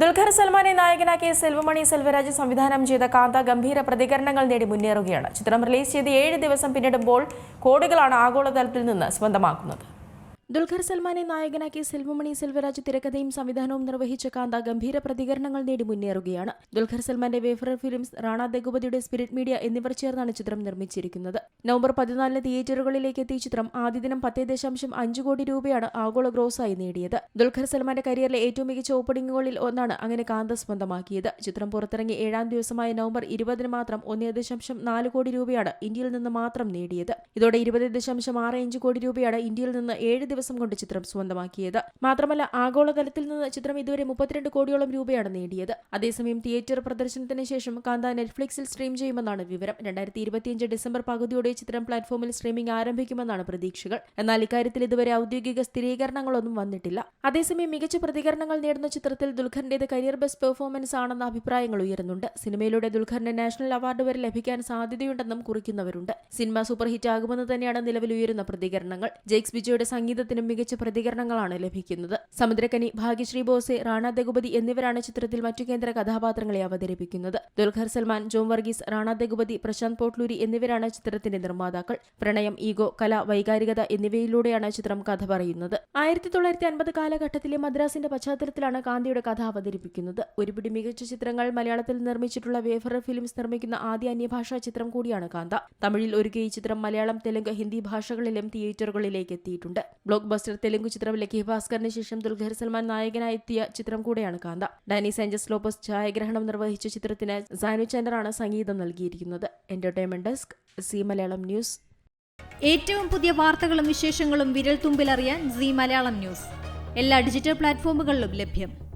ദുൽഖർ സൽമാനെ നായകനാക്കിയ സെൽവമണി സെൽവരാജ് സംവിധാനം ചെയ്ത കാന്ത ഗംഭീര പ്രതികരണങ്ങൾ നേടി മുന്നേറുകയാണ്. ചിത്രം റിലീസ് ചെയ്ത് ഏഴ് ദിവസം പിന്നിടുമ്പോൾ കോടികളാണ് ആഗോളതലത്തിൽ നിന്ന് സ്വന്തമാക്കുന്നത്. ദുൽഖർ സൽമാനെ നായകനാക്കി സെൽവമണി സെൽവരാജ് തിരക്കഥയും സംവിധാനവും നിർവഹിച്ച കാന്ത ഗംഭീര പ്രതികരണങ്ങൾ നേടി മുന്നേറുകയാണ്. ദുൽഖർ സൽമാന്റെ വേഫർ ഫിലിംസ് റാണ ദഗുപതിയുടെ സ്പിരിറ്റ് മീഡിയ എന്നിവർ ചേർന്നാണ് ചിത്രം നിർമ്മിച്ചിരിക്കുന്നത്. നവംബർ പതിനാലിന് തിയേറ്ററുകളിലേക്ക് എത്തിയ ചിത്രം ആദ്യ ദിനം പത്തേ ദശാംശം അഞ്ച് കോടി രൂപയാണ് ആഗോള ഗ്രോസായി നേടിയത്. ദുൽഖർ സൽമാന്റെ കരിയറിലെ ഏറ്റവും മികച്ച ഓപ്പണിംഗുകളിൽ ഒന്നാണ് അങ്ങനെ കാന്ത സ്വന്തമാക്കിയത്. ചിത്രം പുറത്തിറങ്ങി ഏഴാം ദിവസമായ നവംബർ ഇരുപതിന് മാത്രം ഒന്നേ ദശാംശം നാല് കോടി രൂപയാണ് ഇന്ത്യയിൽ നിന്ന് മാത്രം നേടിയത്. ഇതോടെ ഇരുപത് ദശാംശം ആറ് അഞ്ച് കോടി രൂപയാണ് ഇന്ത്യയിൽ നിന്ന് ഏഴ് ദിവസം കൊണ്ട് ചിത്രം സ്വന്തമാക്കിയത്. മാത്രമല്ല ആഗോളതലത്തിൽ നിന്ന് ചിത്രം ഇതുവരെ മുപ്പത്തിരണ്ട് കോടിയോളം രൂപയാണ് നേടിയത്. അതേസമയം തിയേറ്റർ പ്രദർശനത്തിന് ശേഷം കാന്ത നെറ്റ്ഫ്ലിക്സിൽ സ്ട്രീം ചെയ്യുമെന്നാണ് വിവരം. രണ്ടായിരത്തി ഇരുപത്തിയഞ്ച് ഡിസംബർ പകുതിയോടെ ചിത്രം പ്ലാറ്റ്ഫോമിൽ സ്ട്രീമിംഗ് ആരംഭിക്കുമെന്നാണ് പ്രതീക്ഷകൾ. എന്നാൽ ഇക്കാര്യത്തിൽ ഇതുവരെ ഔദ്യോഗിക സ്ഥിരീകരണങ്ങളൊന്നും വന്നിട്ടില്ല. അതേസമയം മികച്ച പ്രതികരണങ്ങൾ നേടുന്ന ചിത്രത്തിൽ ദുൽഖറിന്റേത് കരിയർ ബെസ്റ്റ് പെർഫോമൻസ് ആണെന്ന അഭിപ്രായങ്ങൾ ഉയരുന്നുണ്ട്. സിനിമയിലൂടെ ദുൽഖറിന് നാഷണൽ അവാർഡ് വരെ ലഭിക്കാൻ സാധ്യതയുണ്ടെന്നും കുറിക്കുന്നവരുണ്ട്. സിനിമ സൂപ്പർ ഹിറ്റ് ആകുമെന്ന് തന്നെയാണ് നിലവിൽ ഉയരുന്ന പ്രതികരണങ്ങൾ. ജെയ്ക്സ് ബിജോയുടെ സംഗീതത്തിനും മികച്ച പ്രതികരണങ്ങളാണ് ലഭിക്കുന്നത്. സമുദ്രകനി ഭാഗ്യശ്രീ ബോസെ റാണ ദഗുപതി എന്നിവരാണ് ചിത്രത്തിൽ മറ്റു കേന്ദ്ര കഥാപാത്രങ്ങളെ അവതരിപ്പിക്കുന്നത്. ദുൽഖർ സൽമാൻ ജോം വർഗീസ് റാണ ദഗുപതി പ്രശാന്ത് പോട്ട്ലൂരി എന്നിവരാണ് ചിത്രത്തിന്റെ നിർമ്മാതാക്കൾ. പ്രണയം ഈഗോ കല വൈകാരികത എന്നിവയിലൂടെയാണ് ചിത്രം കഥ പറയുന്നത്. ആയിരത്തി തൊള്ളായിരത്തി അൻപത് കാലഘട്ടത്തിലെ മദ്രാസിന്റെ പശ്ചാത്തലത്തിലാണ് കാന്തിയുടെ കഥ അവതരിപ്പിക്കുന്നത്. ഒരുപിടി മികച്ച ചിത്രങ്ങൾ മലയാളത്തിൽ നിർമ്മിച്ചിട്ടുള്ള വേഫർ ഫിലിംസ് നിർമ്മിക്കുന്ന ആദ്യ അന്യഭാഷാ ചിത്രം കൂടിയാണ് കാന്ത. തമിഴിൽ ഒരുക്കിയ ഈ ചിത്രം മലയാളം തെലുങ്ക് ഹിന്ദി ഭാഷകളിലും തിയേറ്ററുകളിലേക്ക് എത്തിയിട്ടുണ്ട് ബ്ലോക്ക് ബസ്റ്റർ തെലുങ്ക് ചിത്രം ലക്കി ഭാസ്കറിന് ശേഷം ദുൽഖർ സൽമാൻ നായകനായി എത്തിയ ചിത്രം കൂടെയാണ് കാന്ത. ഡാനി സാഞ്ചസ് ലോപ്പസ് ഛായാഗ്രഹണം നിർവഹിച്ച ചിത്രത്തിന് സാനു ചന്ദ്രാണ് സംഗീതം നൽകിയിരിക്കുന്നത്. Entertainment desk Zee Malayalam news. ഏറ്റവും പുതിയ വാർത്തകളും വിശേഷങ്ങളും വിരൽ തുമ്പിലറിയാൻ സി മലയാളം ന്യൂസ്. എല്ലാ ഡിജിറ്റൽ പ്ലാറ്റ്ഫോമുകളിലും ലഭ്യം.